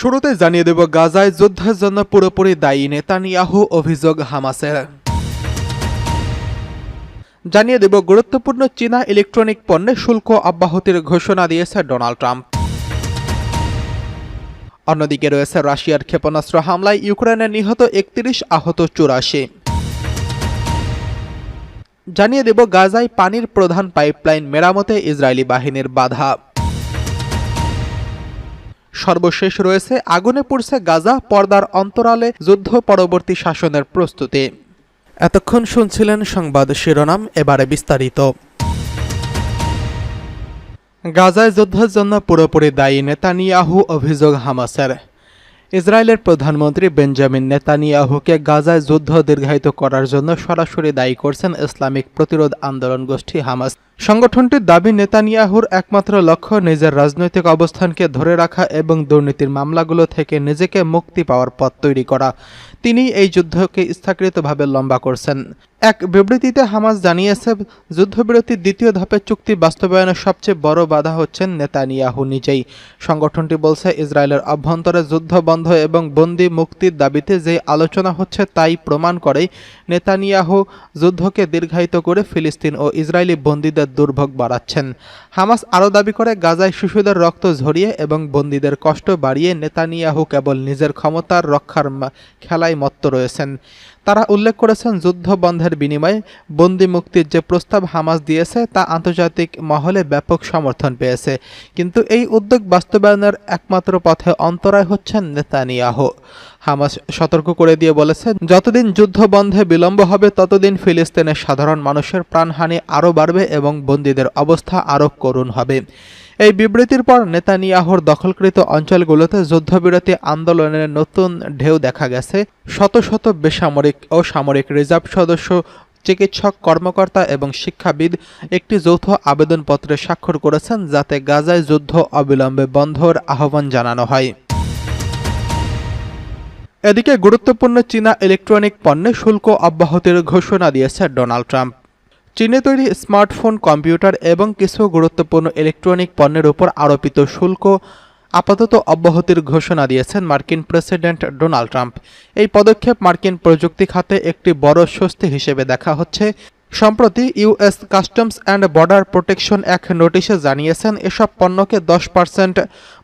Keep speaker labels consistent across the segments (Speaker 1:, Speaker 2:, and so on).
Speaker 1: শুরুতে জানিয়ে দেব গাজায় যুদ্ধের জন্য পুরোপুরি দায়ী নেতানিয়াহু অভিযোগ হামাসের। জানিয়ে দেব গুরুত্বপূর্ণ চীনা ইলেকট্রনিক পণ্যে শুল্ক অব্যাহতির ঘোষণা দিয়েছে ডোনাল্ড ট্রাম্প। অন্যদিকে রয়েছে রাশিয়ার ক্ষেপণাস্ত্র হামলায় ইউক্রেনে নিহত একত্রিশ আহত চুরাশি। জানিয়ে দেব গাজায় পানির প্রধান পাইপলাইন মেরামতে ইসরায়েলি বাহিনীর বাধা। সর্বশেষ রয়েছে, আগুনে পড়ছে গাজা, পর্দার অন্তরালে যুদ্ধ, পরবর্তী শাসনের প্রস্তুতি। এতক্ষণ শুনছিলেন সংবাদ শিরোনাম, এবারে বিস্তারিত। গাজায় যুদ্ধের জন্য পুরোপুরি দায়ী নেতানিয়াহু, অভিযোগ হামাসের। ইসরায়েলের প্রধানমন্ত্রী বেঞ্জামিন নেতানিয়াহুকে গাজায় যুদ্ধ দীর্ঘায়িত করার জন্য সরাসরি দায়ী করছেন ইসলামিক প্রতিরোধ আন্দোলন গোষ্ঠী হামাস। সংগঠনটির দাবি, নেতানিয়াহুর একমাত্র লক্ষ্য নিজের রাজনৈতিক অবস্থানকে ধরে রাখা এবং দুর্নীতির মামলাগুলো থেকে নিজেকে মুক্তি পাওয়ার পথ তৈরি করা। তিনি এই যুদ্ধকে স্থগিতভাবে লম্বা করছেন। এক বিবৃতিতে হামাস জানিয়েছে যুদ্ধবিরতির দ্বিতীয় ধাপের চুক্তি বাস্তবায়নের সবচেয়ে বড় বাধা হচ্ছেন নেতানিয়াহু নিজেই। সংগঠনটি বলছে, ইসরায়েলের অভ্যন্তরে যুদ্ধ বন্ধ এবং বন্দি মুক্তির দাবিতে যে আলোচনা হচ্ছে তাই প্রমাণ করে নেতানিয়াহু যুদ্ধকে দীর্ঘায়িত করে ফিলিস্তিন ও ইসরায়েলি বন্দীদের দুর্ভোগ বাড়াচ্ছেন। হামাস আরও দাবি করে, গাজায় শিশুদের রক্ত ঝরিয়ে এবং বন্দীদের কষ্ট বাড়িয়ে নেতানিয়াহু কেবল নিজের ক্ষমতার রক্ষার খেলায় মত্ত রয়েছেন। তারা উল্লেখ করেছেন, যুদ্ধ বন্ধের বিনিময়ে বন্দি মুক্তির যে প্রস্তাব হামাস দিয়েছে, তা আন্তর্জাতিক মহলে ব্যাপক সমর্থন পেয়েছে। কিন্তু এই উদ্যোগ বাস্তবায়নের একমাত্র পথে অন্তরায় হচ্ছেন নেতানিয়াহ। হামাস সতর্ক করে দিয়ে বলেছে যতদিন যুদ্ধ বন্ধে বিলম্ব হবে, ততদিন ফিলিস্তিনের সাধারণ মানুষের প্রাণহানি আরও বাড়বে এবং বন্দীদের অবস্থা আরও করুণ হবে। এই বিবৃতির পর নেতানিয়াহুর দখলকৃত অঞ্চলগুলোতে যুদ্ধবিরতি আন্দোলনের নতুন ঢেউ দেখা গেছে। শত শত বেসামরিক ও সামরিক রিজার্ভ সদস্য, চিকিৎসক, কর্মকর্তা এবং শিক্ষাবিদ একটি যৌথ আবেদনপত্রে স্বাক্ষর করেছেন যাতে গাজায় যুদ্ধ অবিলম্বে বন্ধর আহ্বান জানানো হয়। এদিকে গুরুত্বপূর্ণ চীনা ইলেকট্রনিক পণ্যে শুল্ক অব্যাহতির ঘোষণা দিয়েছে ডোনাল্ড ট্রাম্প। চীনে তৈরি স্মার্টফোন, কম্পিউটার এবং কিছু গুরুত্বপূর্ণ ইলেকট্রনিক পণ্যের উপর আরোপিত শুল্ক আপাতত অব্যাহতির ঘোষণা দিয়েছেন মার্কিন প্রেসিডেন্ট ডোনাল্ড ট্রাম্প। এই পদক্ষেপ মার্কিন প্রযুক্তি খাতে একটি বড় স্বস্তি হিসেবে দেখা হচ্ছে। সম্প্রতি US customs and border protection এক নোটিশে জানিয়েছেন, এসব পণ্যকে দশ পার্সেন্ট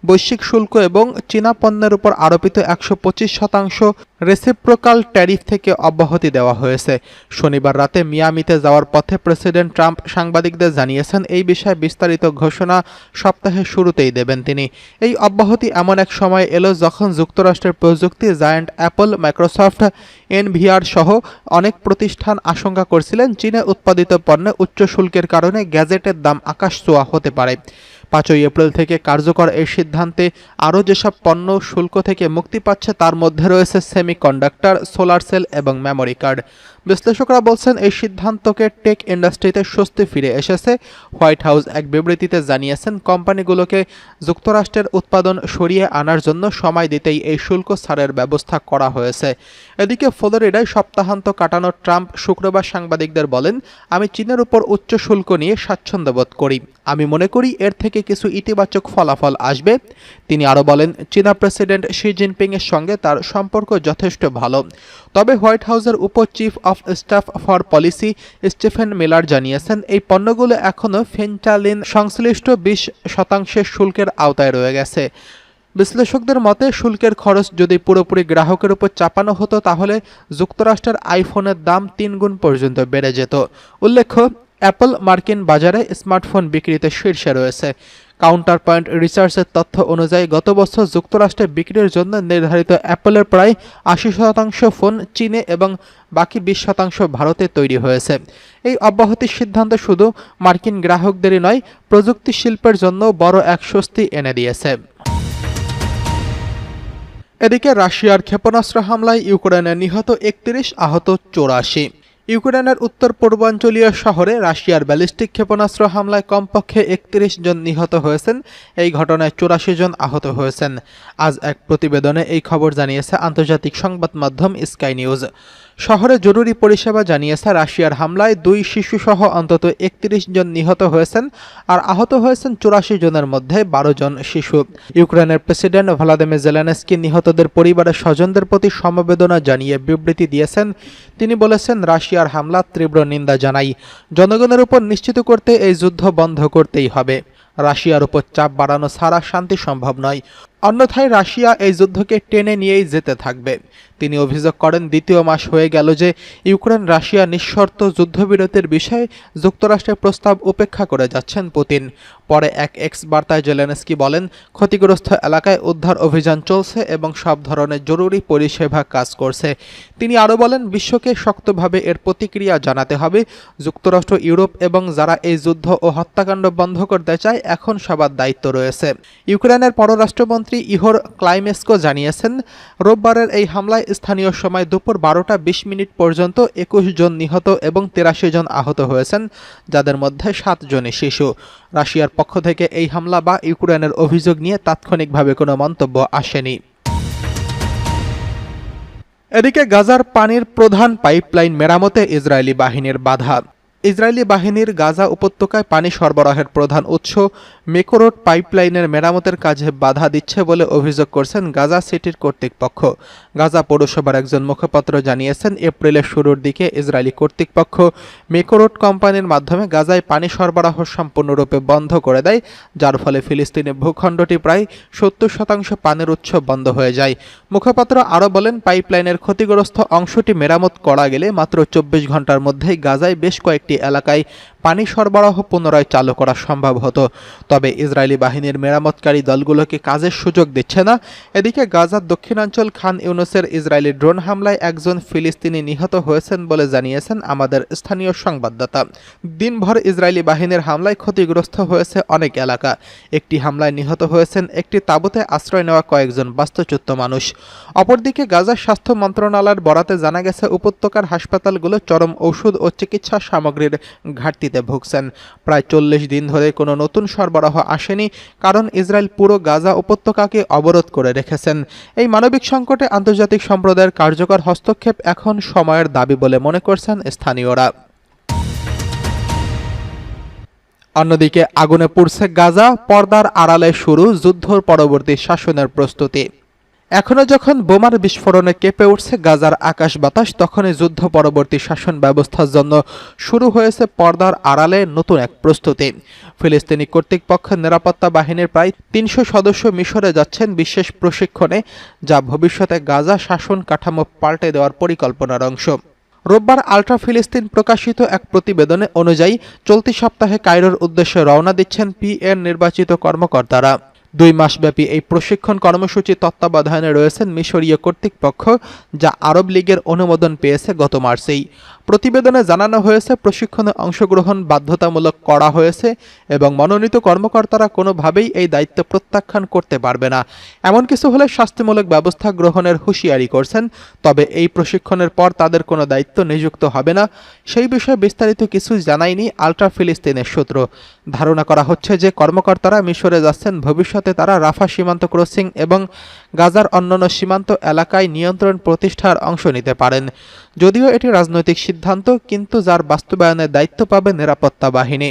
Speaker 1: বৈশ্বিক শুল্ক এবং চীনা পণ্যের উপর আরোপিত একশো পঁচিশ শতাংশ রেসিপ্রোকাল ট্যারিফ থেকে অব্যাহতি দেওয়া হয়েছে। শনিবার রাতে মিয়ামিতে যাওয়ার পথে প্রেসিডেন্ট ট্রাম্প সাংবাদিকদের জানিয়েছেন, এই বিষয়ে বিস্তারিত ঘোষণা সপ্তাহের শুরুতেই দেবেন তিনি। এই অব্যাহতি এমন এক সময় এলো যখন যুক্তরাষ্ট্রের প্রযুক্তি জায়ান্ট অ্যাপল, মাইক্রোসফট, এনভিআর সহ অনেক প্রতিষ্ঠান আশঙ্কা করছিলেন, চীনে উৎপাদিত পণ্যে উচ্চ শুল্কের কারণে গ্যাজেটের দাম আকাশ ছোঁয়া হতে পারে। পাঁচই এপ্রিল থেকে কার্যকর এই সিদ্ধান্তে আরও যেসব পণ্য শুল্ক থেকে মুক্তি পাচ্ছে, তার মধ্যে রয়েছে সেমিকন্ডাক্টর সোলার সেল এবং মেমোরি কার্ড বিশ্লেষকরা বলছেন, এই সিদ্ধান্তকে টেক ইন্ডাস্ট্রিতে স্বস্তি ফিরে এসেছে। হোয়াইট হাউস এক বিবৃতিতে জানিয়েছেন, কোম্পানিগুলোকে যুক্তরাষ্ট্রের উৎপাদন সরিয়ে আনার জন্য সময় দিতেই এই শুল্ক ছাড়ের ব্যবস্থা করা হয়েছে। এদিকে ফ্লোরিডায় সপ্তাহান্ত কাটানো ট্রাম্প শুক্রবার সাংবাদিকদের বলেন, আমি চীনের উপর উচ্চ শুল্ক নিয়ে স্বাচ্ছন্দ্য বোধ করি। আমি মনে করি এর থেকে কিছু ইতিবাচক ফলাফল আসবে। তিনি আরও বলেন, চীনা প্রেসিডেন্ট শি জিনপিংয়ের সঙ্গে তার সম্পর্ক যথেষ্ট ভালো। তবে হোয়াইট হাউসের উপ chief of staff for policy Stephen Miller জানিয়েছেন, এই পণ্যগুলো এখনও ফেন্টালিন সংশ্লিষ্ট বিশ শতাংশের শুল্কের আওতায় রয়ে গেছে। বিশ্লেষকদের মতে, শুল্কের খরচ যদি পুরোপুরি গ্রাহকের উপর চাপানো হতো, তাহলে যুক্তরাষ্ট্রের আইফোনের দাম তিন গুণ পর্যন্ত বেড়ে যেত। উল্লেখ্য, অ্যাপল মার্কিন বাজারে স্মার্টফোন বিক্রিতে শীর্ষে রয়েছে। কাউন্টার পয়েন্ট রিসার্চের তথ্য অনুযায়ী গত বছর যুক্তরাষ্ট্রে বিক্রির জন্য নির্ধারিত অ্যাপলের প্রায় আশি শতাংশ ফোন চীনে এবং বাকি বিশ শতাংশ ভারতে তৈরি হয়েছে। এই অব্যাহতির সিদ্ধান্ত শুধু মার্কিন গ্রাহকদেরই নয়, প্রযুক্তি শিল্পের জন্য বড় এক স্বস্তি এনে দিয়েছে। এদিকে রাশিয়ার ক্ষেপণাস্ত্র হামলায় ইউক্রেনে নিহত একত্রিশ আহত চৌরাশি। ইউক্রেনের উত্তর পূর্বাঞ্চলীয় শহরে রাশিয়ার ব্যালিস্টিক ক্ষেপণাস্ত্র হামলায় কমপক্ষে একত্রিশ জন নিহত হয়েছেন। এই ঘটনায় চুরাশি জন আহত হয়েছেন। আজ এক প্রতিবেদনে এই খবর জানিয়েছে আন্তর্জাতিক সংবাদ মাধ্যম স্কাই নিউজ। শহরে জরুরি পরিষেবা জানিয়েছে রাশিয়ার হামলায় দুই শিশুসহ অন্তত একত্রিশ জন নিহত হয়েছেন আর আহত হয়েছেন চুরাশি জনের মধ্যে বারো জন শিশু। ইউক্রেনের প্রেসিডেন্ট ভ্লাদিমির জেলেনস্কি নিহতদের পরিবারের স্বজনদের প্রতি সমবেদনা জানিয়ে বিবৃতি দিয়েছেন। তিনি বলেছেন, রাশিয়ার হামলা তীব্র নিন্দা জানাই। জনগণের উপর নিশ্চিত করতে এই যুদ্ধ বন্ধ করতেই হবে। রাশিয়ার উপর চাপ বাড়ানো ছাড়া শান্তি সম্ভব নয়। অন্যথায় রাশিয়া এই যুদ্ধকে টেনে নিয়েই যেতে থাকবে। তিনি অভিযোগ করেন, দ্বিতীয় মাস হয়ে গেল যে ইউক্রেন রাশিয়া নিঃশর্ত যুদ্ধবিরতির বিষয়ে যুক্তরাষ্ট্রের প্রস্তাব উপেক্ষা করে যাচ্ছেন পুতিন। পরে এক এক্স বার্তায় জেলেনস্কি বলেন, ক্ষতিগ্রস্ত এলাকায় উদ্ধার অভিযান চলছে এবং সব ধরনের জরুরি পরিষেবা কাজ করছে। তিনি আরও বলেন, বিশ্বকে শক্তভাবে এর প্রতিক্রিয়া জানাতে হবে। যুক্তরাষ্ট্র, ইউরোপ এবং যারা এই যুদ্ধ ও হত্যাকাণ্ড বন্ধ করতে চায়, এখন সবার দায়িত্ব রয়েছে। ইউক্রেনের পররাষ্ট্রমন্ত্রী ইহোর ক্লাইমেস্কো জানিয়েছেন, রোববারের এই হামলায় স্থানীয় সময় দুপুর বারোটা বিশ মিনিট পর্যন্ত একুশ জন নিহত এবং তিরাশি জন আহত হয়েছেন, যাদের মধ্যে সাত জনই শিশু। রাশিয়ার পক্ষ থেকে এই হামলা বা ইউক্রেনের অভিযোগ নিয়ে তাৎক্ষণিকভাবে কোনো মন্তব্য আসেনি। এদিকে গাজার পানির প্রধান পাইপলাইন মেরামতে ইসরায়েলি বাহিনীর বাধা। ইসরায়েলি বাহিনীর গাজা উপত্যকায় পানি সরবরাহের প্রধান উৎস মেকোরোড পাইপলাইনের মেরামতের কাজে বাধা দিচ্ছে বলে অভিযোগ করছেন গাজা সিটির কর্তৃপক্ষ। গাজা পৌরসভার একজন মুখপাত্র জানিয়েছেন, এপ্রিলের শুরুর দিকে ইসরায়েলি কর্তৃপক্ষ মেকোরোড কোম্পানির মাধ্যমে গাজায় পানি সরবরাহ সম্পূর্ণরূপে বন্ধ করে দেয়, যার ফলে ফিলিস্তিনের ভূখণ্ডটি প্রায় সত্তর শতাংশ পানির উৎস বন্ধ হয়ে যায়। মুখপাত্র আরও বলেন, পাইপলাইনের ক্ষতিগ্রস্ত অংশটি মেরামত করা গেলে মাত্র চব্বিশ ঘণ্টার মধ্যেই গাজায় বেশ কয়েকটি এলাকায় পানি সরবরাহ পুনরায় চালু করা সম্ভব হতো। তবে ইসরায়েলি বাহিনীর মেরামতকারী দলগুলোকে কাজের সুযোগ দিচ্ছে না। এদিকে গাজার দক্ষিণাঞ্চল খান ইউনুসের ইসরায়েলি ড্রোন হামলায় একজন ফিলিস্তিনি নিহত হয়েছেন বলে জানিয়েছেন আমাদের স্থানীয় সংবাদদাতা। দিনভর ইসরায়েলি বাহিনীর হামলায় ক্ষতিগ্রস্ত হয়েছে অনেক এলাকা। একটি হামলায় নিহত হয়েছেন একটি তাঁবুতে আশ্রয় নেওয়া কয়েকজন বাস্তুচ্যুত মানুষ। অপরদিকে গাজার স্বাস্থ্য মন্ত্রণালয়ের বরাতে জানা গেছে, উপত্যকার হাসপাতালগুলো চরম ঔষধ ও চিকিৎসা সামগ্রীর ঘাটতিতে ভুগছেন। প্রায় চল্লিশ দিন ধরে কোনো নতুন সরবরাহ আসেনি, কারণ ইসরায়েল পুরো গাজা উপত্যকাকে অবরোধ করে রেখেছেন। এই মানবিক সংকটে আন্তর্জাতিক সম্প্রদায়ের কার্যকর হস্তক্ষেপ এখন সময়ের দাবি বলে মনে করছেন স্থানীয়রা। অন্যদিকে আগুনে পুড়ছে গাজা, পর্দার আড়ালে শুরু যুদ্ধর পরবর্তী শাসনের প্রস্তুতি। এখনও যখন বোমার বিস্ফোরণে কেঁপে উঠছে গাজার আকাশ বাতাস, তখনই যুদ্ধ পরবর্তী শাসন ব্যবস্থার জন্য শুরু হয়েছে পর্দার আড়ালে নতুন এক প্রস্তুতি। ফিলিস্তিনি কর্তৃপক্ষের নিরাপত্তা বাহিনীর প্রায় তিনশো সদস্য মিশরে যাচ্ছেন বিশেষ প্রশিক্ষণে, যা ভবিষ্যতে গাজা শাসন কাঠামো পাল্টে দেওয়ার পরিকল্পনার অংশ। রোববার আলট্রা ফিলিস্তিন প্রকাশিত এক প্রতিবেদনে অনুযায়ী, চলতি সপ্তাহে কায়রোর উদ্দেশ্যে রওনা দিচ্ছেন পিএন নির্বাচিত কর্মকর্তারা। দুই মাসব্যাপী এই প্রশিক্ষণ কর্মসূচি তত্ত্বাবধানে রয়েছেন মিশরীয় কর্তৃপক্ষ, যা আরব লীগের অনুমোদন পেয়েছে গত মার্চেই। প্রতিবেদনে জানানো হয়েছে, প্রশিক্ষণে অংশগ্রহণ বাধ্যতামূলক করা হয়েছে এবং মনোনীত কর্মকর্তারা কোনোভাবেই এই দায়িত্ব প্রত্যাখ্যান করতে পারবে না। এমন কিছু হলে শাস্তিমূলক ব্যবস্থা গ্রহণের হুঁশিয়ারি করছেন, তবে এই প্রশিক্ষণের পর তাদের কোনো দায়িত্ব নিযুক্ত হবে না। সেই বিষয়ে বিস্তারিত কিছু জানায়নি আলট্রা ফিলিস্তিনের সূত্র। ধারণা করা হচ্ছে যে কর্মকর্তারা মিশরে যাচ্ছেন, ভবিষ্যতে তারা রাফা সীমান্ত ক্রসিং এবং গাজার অন্যান্য সীমান্ত এলাকায় নিয়ন্ত্রণ প্রতিষ্ঠার অংশ নিতে পারেন। যদিও এটি রাজনৈতিক সিদ্ধান্ত কিন্তু যার বাস্তবায়নের দায়িত্ব পাবে নিরাপত্তা বাহিনী।